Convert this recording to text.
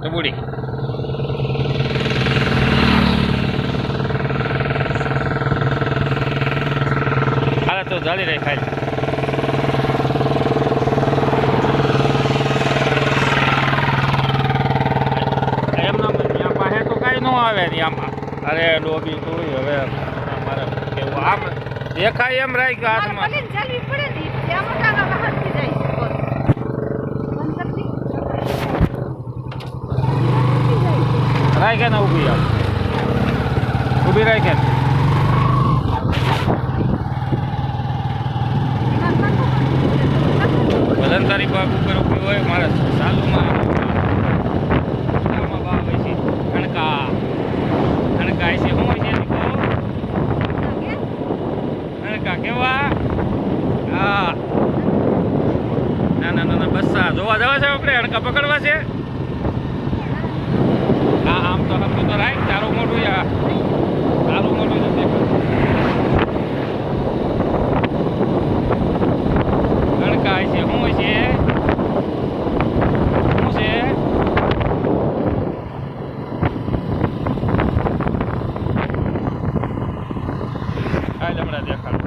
ટબુડી હાલે તો જાળી રહી ખાઈ એમ ના ત્યાં પાસે તો કાંઈ ન આવે ને અરે ડોબી તું હવે. કેવું આમ દેખાય એમ રાખ્યું હાથમાં. રાખે ને ઊભી આવ ઊભી રાખે ને તારી બાગ ઉપર. ઊભી હોય મારે ચાલુમાં કણકા. કણકા છે. શું છે કણકા કેવા? હા. ના ના ના બસ્સા. જોવા જવા છે આપણે? હણકા પકડવા છે? доехали.